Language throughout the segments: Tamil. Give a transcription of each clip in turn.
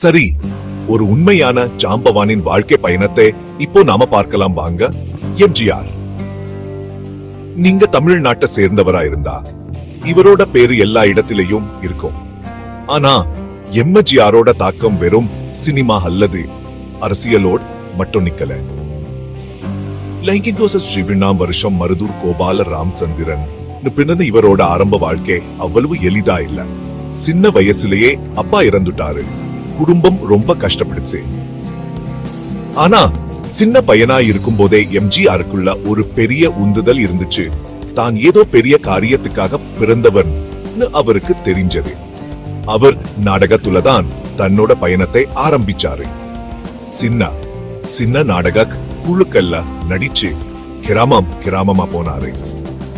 சரி ஒரு உண்மையான ஜாம்பவானின் வாழ்க்கை பயணத்தை இப்போ நாம பார்க்கலாம் வாங்க. எம்ஜிஆர். நீங்க தமிழ்நாட்டை சேர்ந்தவரா இருந்தா இவரோட பேரு எல்லா இடத்திலையும் இருக்கும். ஆனா எம்ஜிஆரோட தாக்கம் வெறும் சினிமா அல்லது அரசியலோடு மட்டும் நிக்கல. லைங்கிகோச ஸ்ரீபிண்ணாம் வருஷம் மருதூர் கோபால ராம்சந்திரன் பிறந்த இவரோட ஆரம்ப வாழ்க்கை அவ்வளவு எளிதா இல்ல. சின்ன வயசுலயே அப்பா இறந்துட்டாரு. குடும்பம் ரொம்ப கஷ்டப்படுச்சு. ஆனா சின்ன பையனா இருக்கும் போதே எம்ஜிஆருக்குள்ள ஒரு பெரிய உந்துதல் இருந்துச்சு. தான் ஏதோ பெரிய காரியத்துக்காக பிறந்தவன் அவருக்கு தெரிஞ்சது. அவர் நாடகத்துல தான் தன்னோட பயணத்தை ஆரம்பிச்சாரு. சின்ன சின்ன நாடக குழுக்கள்ல நடிச்சு கிராமம் கிராமமா போனாரு.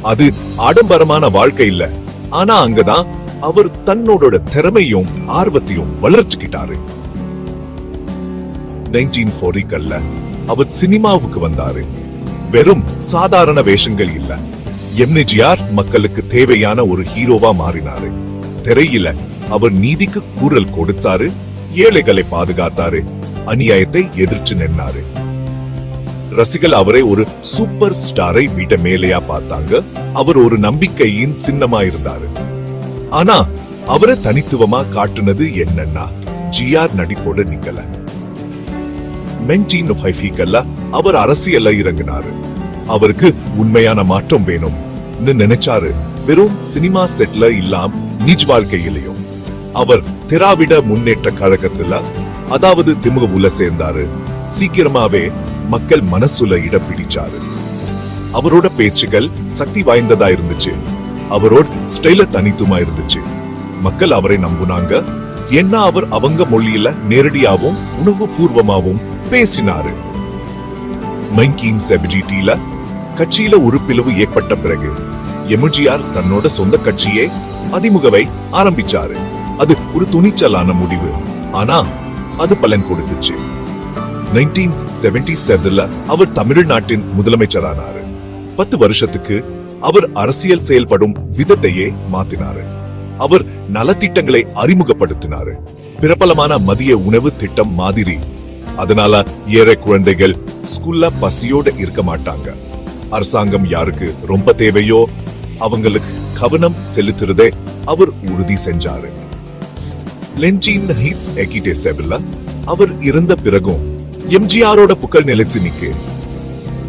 அது ஆடம்பரமான வாழ்க்கை இல்ல. ஆனா அங்கதான் அவர் தன்னோட திறமையும் ஆர்வத்தையும் வளர்ச்சிக்கிட்டாரு. நைன்டீன் ஃபோரிக்கல்ல அவர் சினிமாவுக்கு வந்தாரு. வெறும் சாதாரண வேஷங்கள் இல்ல. எம்ஜிஆர் மக்களுக்கு தேவையான ஒரு ஹீரோவா மாறினாரு. திரையில அவர் நீதிக்கு கூறல் கொடுத்தாரு ஏழைகளை பாதுகாத்தாரு அநியாயத்தை எதிர்த்து நின்னாரு. ரசிகள் அவரை ஒரு சூப்பர் ஸ்டாரை வீட்ட மேலையா பார்த்தாங்க. அவர் ஒரு நம்பிக்கையின் சின்னமா இருந்தாரு ஆனா அவரை தனித்துவமா காட்டுனது என்னன்னா ஜிஆர் நடிப்போட நிக்கல. மென்டீன் ஃபைஃபிக்கல்ல அவர் அரசியல்ல இறங்கினாரு. அவருக்கு உண்மையான மாற்றம் வேணும். நினைச்சாரு. வெறும் சினிமா செட்ல இல்லாம நிஜ் வாழ்க்கையிலையும். அவர் திராவிட முன்னேற்ற கழகத்துல அதாவது திமுகவுல சேர்ந்தாரு. சீக்கிரமாவே மக்கள் மனசுல இடம் பிடிச்சாரு. அவரோட பேச்சுகள் சக்தி வாய்ந்ததா இருந்துச்சு. அவரோட ஸ்டைல தனித்துமா இருந்துச்சு மக்கள் அவரை நம்புனாங்க. ஏன்னா அவர் அவங்க மொழியில நேரடியாவும் உணவு பூர்வமாகவும் பேசினாரு மைன்கீன் செபிஜிடில கட்சியில உறுப்பிளவு ஏற்பட்ட பிறகு எம்ஜிஆர் தன்னோட சொந்த கட்சியே அதிமுகவை ஆரம்பிச்சாரு. அது ஒரு துணிச்சலான முடிவு. ஆனா அது பலன் கொடுத்துச்சு. நைன்டீன் செவன்டி செவன்ல அவர் தமிழ்நாட்டின் முதலமைச்சரானாரு. பத்து வருஷத்துக்கு அவர் அரசியல் செயல்படும் விதத்தையே மாத்தினாரு. அவர் நலத்திட்டங்களை அறிமுகப்படுத்தினாரு. பிரபலமான மதிய உணவு திட்டம் மாதிரி. அதனால ஏழை குழந்தைகள் ஸ்கூல்ல பசியோட இருக்க மாட்டாங்க. அரசாங்கம் யாருக்கு ரொம்ப தேவையோ அவங்களுக்கு கவனம் செலுத்துறதே அவர் உறுதி செஞ்சாரு. ஹீட்ஸ் செவில்ல அவர் இறந்த பிறகும் எம்ஜிஆரோட புகழ் நிலைச்சு நிக்கு.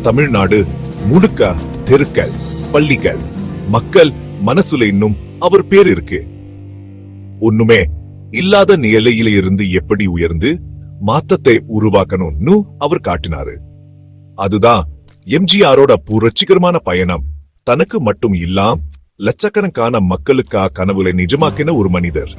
தமிழ்நாடு முழுக்க தெருக்கள். பள்ளிகள். மக்கள் மனசுல இன்னும் அவர் பேர் இருக்கு. ஒண்ணுமே இல்லாத நிலையில இருந்து எப்படி உயர்ந்து மாற்றத்தை உருவாக்கணும்னு அவர் காட்டினாரு. அதுதான் எம்ஜிஆரோட புரட்சிகரமான பயணம். தனக்கு மட்டும் இல்லாம் லட்சக்கணக்கான மக்களுக்கா கனவுகளை நிஜமாக்கின ஒரு மனிதர்.